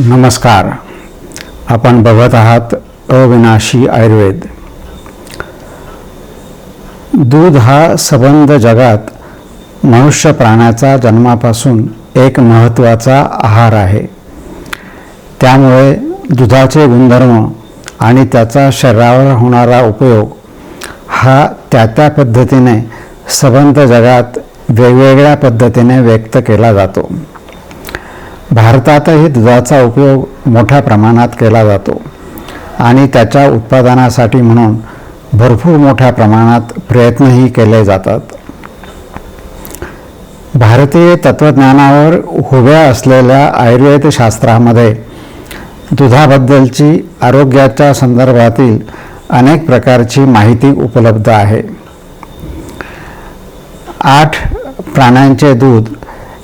नमस्कार. आपण बघत आहात अविनाशी आयुर्वेद. दूध हा सबंध जगात मनुष्य प्राण्याचा जन्मापासून एक महत्त्वाचा आहार आहे. त्यामुळे दुधाचे गुणधर्म आणि त्याचा शरीरावर होणारा उपयोग हा त्या त्या पद्धतीने सबंध जगात वेगवेगळ्या पद्धतीने व्यक्त केला जातो. भारतातही दुधाचा उपयोग मोठ्या प्रमाणात केला जातो आणि त्याच्या उत्पादनासाठी म्हणून भरपूर मोठ्या प्रमाणात प्रयत्नही केले जातात. भारतीय तत्त्वज्ञानावर उभ्या असलेल्या आयुर्वेदशास्त्रामध्ये दुधाबद्दलची आरोग्याच्या संदर्भातील अनेक प्रकारची माहिती उपलब्ध आहे. आठ प्राण्यांचे दूध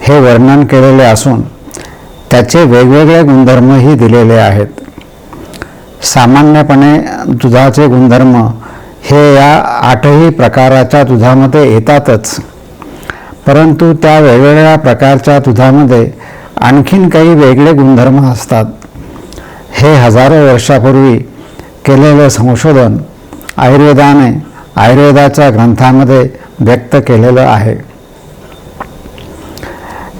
हे वर्णन केलेले असून त्याचे वेगवेगळे गुणधर्मही दिलेले आहेत. सामान्यपणे दुधाचे गुणधर्म हे या आठही प्रकाराच्या दुधामध्ये येतातच. परंतु त्या वेगवेगळ्या प्रकारच्या दुधामध्ये आणखीन काही वेगळे गुणधर्म असतात. हे हजारो वर्षापूर्वी केलेलं संशोधन आयुर्वेदाने आयुर्वेदाच्या ग्रंथामध्ये व्यक्त केलेलं आहे.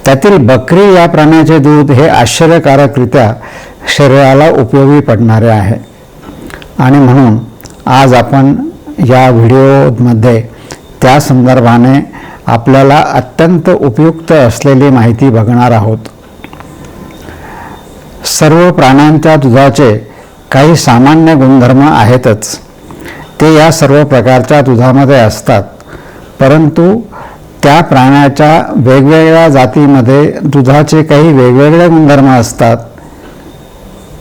त्यातील बकरी या प्राण्याचे दूध हे आश्चर्यकारकरित्या शरीराला उपयोगी पडणारे आहे. आणि म्हणून आज आपण या व्हिडिओमध्ये त्या संदर्भाने आपल्याला अत्यंत उपयुक्त असलेली माहिती बघणार आहोत. सर्व प्राण्यांच्या दुधाचे काही सामान्य गुणधर्म आहेतच. ते या सर्व प्रकारच्या दुधामध्ये असतात. परंतु त्या प्राण्याच्या वेगवेगळ्या जातीमध्ये दुधाचे काही वेगवेगळे गुणधर्म असतात.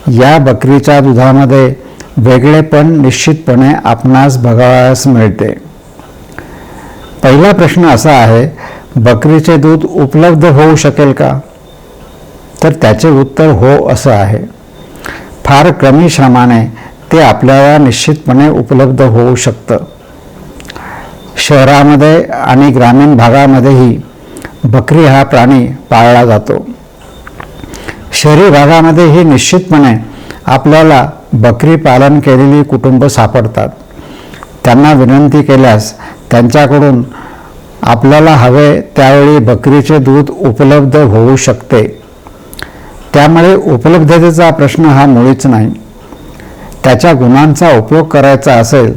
या बकरीच्या दुधामध्ये वेगळेपण निश्चितपणे आपणास बघावयास मिळते. पहिला प्रश्न असा आहे बकरीचे दूध उपलब्ध होऊ शकेल का? तर त्याचे उत्तर हो असं आहे. फार कमी श्रमाने ते आपल्याला निश्चितपणे उपलब्ध होऊ शकतं. शहरामध्ये आणि ग्रामीण भागामध्येही बकरी हा प्राणी पाळला जातो. शहरी भागामध्येही निश्चितपणे आपल्याला बकरी पालन केलेली कुटुंब सापडतात. त्यांना विनंती केल्यास त्यांच्याकडून आपल्याला हवे त्यावेळी बकरीचे दूध उपलब्ध होऊ शकते. त्यामुळे उपलब्धतेचा प्रश्न हा मुळीच नाही. त्याच्या गुणांचा उपयोग करायचा असेल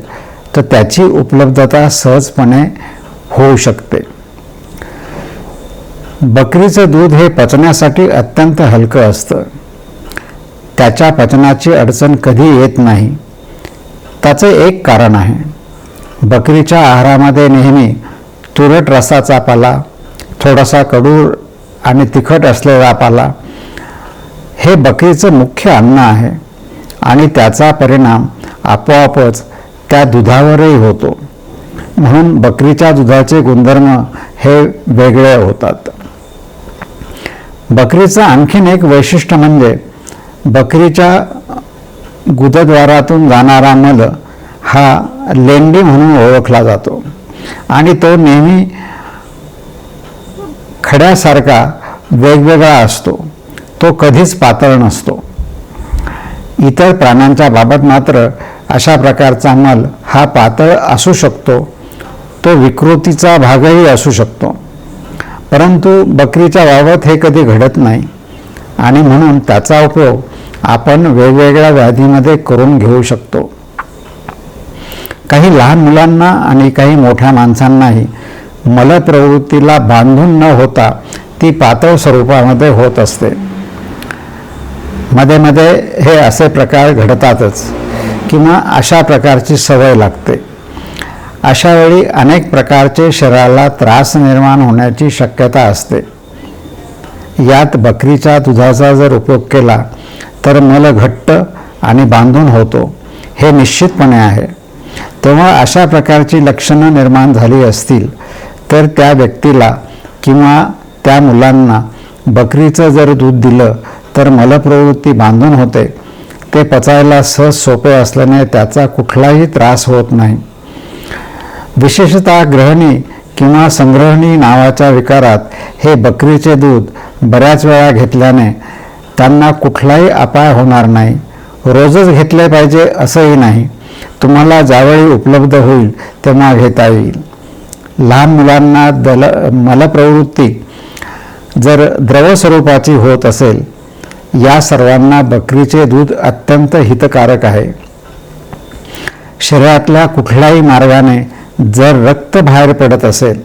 तर त्याची उपलब्धता सहजपणे होऊ शकते. बकरीचं दूध हे पचण्यासाठी अत्यंत हलकं असतं. त्याच्या पचनाची अडचण कधी येत नाही. त्याचे एक कारण आहे. बकरीच्या आहारामध्ये नेहमी तुरट रसाचा पाला थोडासा कडूर आणि तिखट असलेला पाला हे बकरीचं मुख्य अन्न आहे आणि त्याचा परिणाम आपोआपच त्या दुधावरही होतो. म्हणून बकरीच्या दुधाचे गुणधर्म हे वेगळे होतात. बकरीचं आणखीन एक वैशिष्ट्य म्हणजे बकरीच्या गुदद्वारातून जाणारा मल हा लेंडी म्हणून ओळखला जातो. आणि तो नेहमी खड्यासारखा वेगवेगळा असतो. तो कधीच पातळ नसतो. इतर प्राण्यांच्या बाबत मात्र अशा प्रकारचा मल हा पातळ असू शकतो. तो विकृतीचा भागही असू शकतो. परंतु बकरीच्या बाबत हे कधी घडत नाही. आणि म्हणून त्याचा उपयोग आपण वेगवेगळ्या व्याधीमध्ये करून घेऊ शकतो. काही लहान मुलांना आणि काही मोठ्या माणसांनाही मलप्रवृत्तीला बांधून न होता ती पातळ स्वरूपामध्ये होत असते. मध्ये मध्ये हे असे प्रकार घडतातच. किंवा अशा प्रकारची सवय लागते. अशा वेळी अनेक प्रकारचे शरीराला त्रास निर्माण होण्याची शक्यता असते. यात बकरीच्या दुधाचा जर उपयोग केला तर मल घट्ट आणि बांधून होतो हे निश्चितपणे आहे. तेव्हा अशा प्रकारची लक्षणं निर्माण झाली असतील तर त्या व्यक्तीला किंवा त्या मुलांना बकरीचं जर दूध दिलं तर मलप्रवृत्ती बांधून होते. ते पचायला सहज सोपे असल्याने त्याचा कुठलाही त्रास होत नाही. विशेषतः ग्रहणी किंवा संग्रहणी नावाच्या विकारात हे बकरीचे दूध बऱ्याच वेळा घेतल्याने त्यांना कुठलाही अपाय होणार नाही. रोजच घेतले पाहिजे असंही नाही. तुम्हाला ज्यावेळी उपलब्ध होईल तेव्हा घेता येईल. लहान मुलांना दल मलप्रवृत्ती जर द्रव स्वरूपाची होत असेल या सर्वांना बकरीचे दूध अत्यंत हितकारक आहे. शरीरातल्या कुठल्याही मार्गाने जर रक्त बाहेर पडत असेल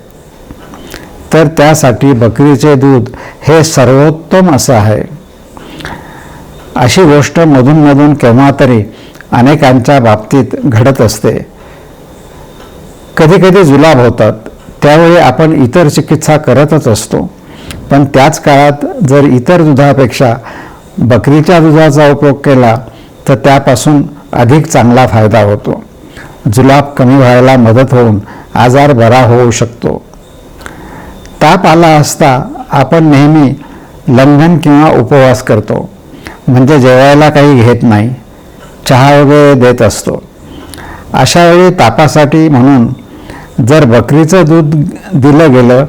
तर त्यासाठी बकरीचे दूध हे सर्वोत्तम असं आहे. अशी गोष्ट मधूनमधून केव्हा तरी अनेकांच्या बाबतीत घडत असते. कधी कधी जुलाब होतात त्यावेळी आपण इतर चिकित्सा करतच असतो. पण त्याच काळात जर इतर दुधापेक्षा बकरीच्या दुधाचा उपयोग केला तर त्यापासून अधिक चांगला फायदा होतो. जुलाब कमी व्हायला मदत होऊन आजार बरा होऊ शकतो. ताप आला असता आपण नेहमी लंघन किंवा उपवास करतो म्हणजे जेवायला काही घेत नाही चहा वगैरे देत असतो. अशा वेळी तापासाठी म्हणून जर बकरीचं दूध दिलं गेलं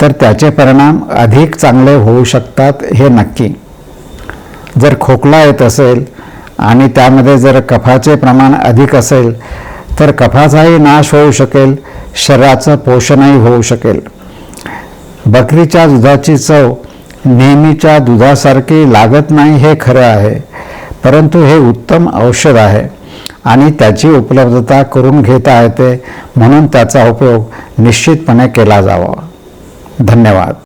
तर त्याचे परिणाम अधिक चांगले होऊ शकतात हे नक्की. जर खोकला येत असेल आणि त्यामध्ये जर कफाचे प्रमाण अधिक असेल तर कफाचाही नाश होऊ शकेल शरीराचं पोषणही होऊ शकेल. बकरीच्या दुधाची चव नेहमीच्या दुधासारखी लागत नाही हे खरं आहे परंतु हे उत्तम औषध आहे आणि त्याची उपलब्धता करून घेता येते म्हणून त्याचा उपयोग निश्चितपणे केला जावा. धन्यवाद.